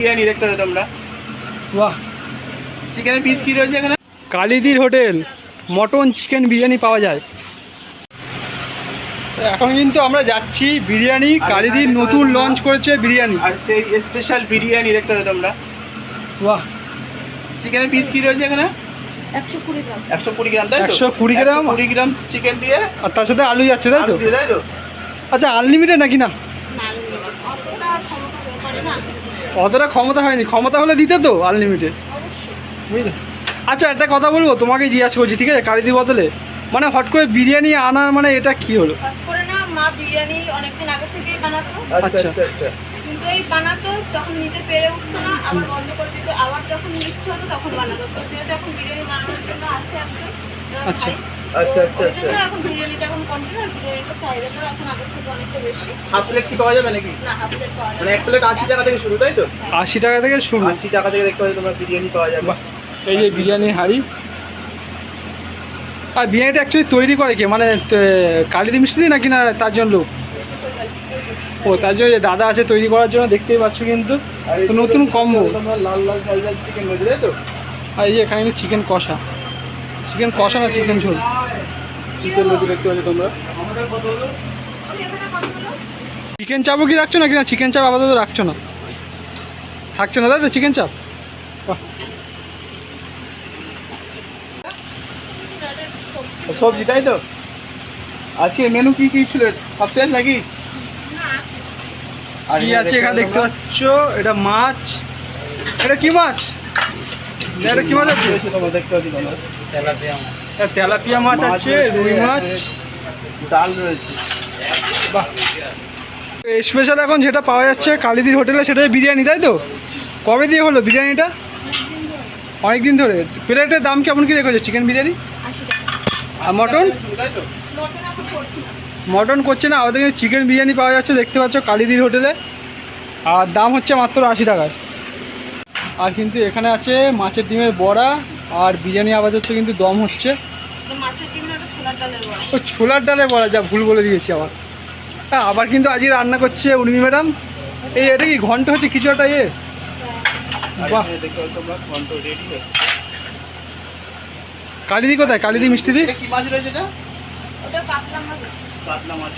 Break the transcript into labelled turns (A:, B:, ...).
A: বিরিয়ানি দেখতে হবে তোমরা।
B: বাহ।
A: চিকেনের পিস কি রয়েছে এখানে?
B: কালিদির হোটেল মটন চিকেন বিরিয়ানি পাওয়া যায়। এখন কিন্তু আমরা যাচ্ছি বিরিয়ানি কালিদির নতুন লঞ্চ করেছে বিরিয়ানি।
A: আর সেই স্পেশাল বিরিয়ানি দেখতে হবে তোমরা।
B: বাহ।
A: চিকেনের পিস কি রয়েছে এখানে?
C: একশো কুড়ি গ্রাম।
A: একশো কুড়ি গ্রাম তাই তো?
B: 120 গ্রাম?
A: কুড়ি গ্রাম চিকেন দিয়ে।
B: আর তার সাথে আলু যাচ্ছে তাই তো?
A: তাই তো?
B: আচ্ছা আনলিমিটেড নাকি না।
C: অতটা ক্ষমতা
B: হয়নি। ক্ষমতা হলে দিতে তো আনলিমিটেড বুঝলে? আচ্ছা একটা কথা বলব তোমাকে জিজ্ঞাসা করছি ঠিক আছে? কালিদি বদলে। মানে হট করে বিরিয়ানি আনার মানে এটা কি হলো?
C: হট করে না মা বিরিয়ানি অনেকদিন আগে থেকেই বানাতো। কিন্তু এই বানাতো তখন নিজে পেরে উঠতো না আবার বন্ধ করে দিত। আবার যখন ইচ্ছে হতো তখন বানাতো। তো যেহেতু এখন বিরিয়ানি বানানোর জন্য আছে একজন
B: আচ্ছা।
A: আচ্ছা, আচ্ছা, আচ্ছা।
C: এখন বিরিয়ানিটা এখন কন্টিনিউ বিরিয়ানিটার চাহিদাটা এখন আগের থেকে অনেকটা বেশি।
A: হাফ প্লেট কি পাওয়া যাবে নাকি?
C: না হাফ প্লেট পাওয়া
A: মানে এক প্লেট আশি টাকা থেকে শুরু তাই তো?
B: আশি টাকা থেকে শুরু।
A: আশি টাকা থেকে দেখতে তোমরা বিরিয়ানি পাওয়া যাবে।
B: এই যে বিরিয়ানির হাঁড়ি। আর বিরিয়ানিটা অ্যাকচুয়ালি তৈরি করে কে? মানে কালিদি মিষ্টি নাকি না তার জন্য লোক? ও তার জন্য দাদা আছে তৈরি করার জন্য দেখতেই পাচ্ছ কিন্তু। নতুন কম্বো
A: লাল লাল ঝাল ঝাল চিকেন রয়েছে তাই তো?
B: আর এই যে এখানে চিকেন কষা। চিকেন কষা না চিকেন ঝোল?
A: চিকেন দেখতে পাচ্ছ তোমরা।
B: চিকেন চাপও কি রাখছো নাকি না? চিকেন চাপ আপাতত রাখছো না। থাকছে না তাই তো চিকেন চাপ?
C: সবজি
A: তাই তো? আজকে মেনু কি কি ছিল? সব শেষ নাকি?
C: না আছে।
B: কি আছে এখানে দেখতে পাচ্ছ? এটা মাছ। এটা কি মাছ? এটা কি মাছ আছে?
A: তোমরা দেখতে পাচ্ছ
B: তেলাপিয়া মাছ আছে রুই মাছ।
A: ডাল রয়েছে।
B: বাহ। স্পেশাল এখন যেটা পাওয়া যাচ্ছে কালিদির হোটেলে সেটা বিরিয়ানি তাই তো? কবে দিয়ে হলো বিরিয়ানিটা? অনেক দিন ধরে। প্লেটের দাম কেমন কি রেখেছো? চিকেন বিরিয়ানি? আর মটন?
C: মটন করছে না।
B: আমাদের কিন্তু চিকেন বিরিয়ানি পাওয়া যাচ্ছে দেখতে পাচ্ছ কালিদির হোটেলে। আর দাম হচ্ছে মাত্র আশি টাকায়। আর কিন্তু এখানে আছে মাছের ডিমের বড়া আর বিরিয়ানি আবার হচ্ছে কিন্তু দম হচ্ছে।
C: বলা
B: ও ছোলার ডালে বলা যা ভুল বলে দিয়েছি আবার। হ্যাঁ আবার কিন্তু আজকে রান্না করছে উর্মি ম্যাডাম। এই এটা কি ঘণ্টা হচ্ছে? কিছু একটা ইয়ে বাহ। কালিদি কোথায়? কালিদি মিষ্টি দি
A: কি মাছ রয়েছে এটা?
C: ওটা মাছ
A: মাছ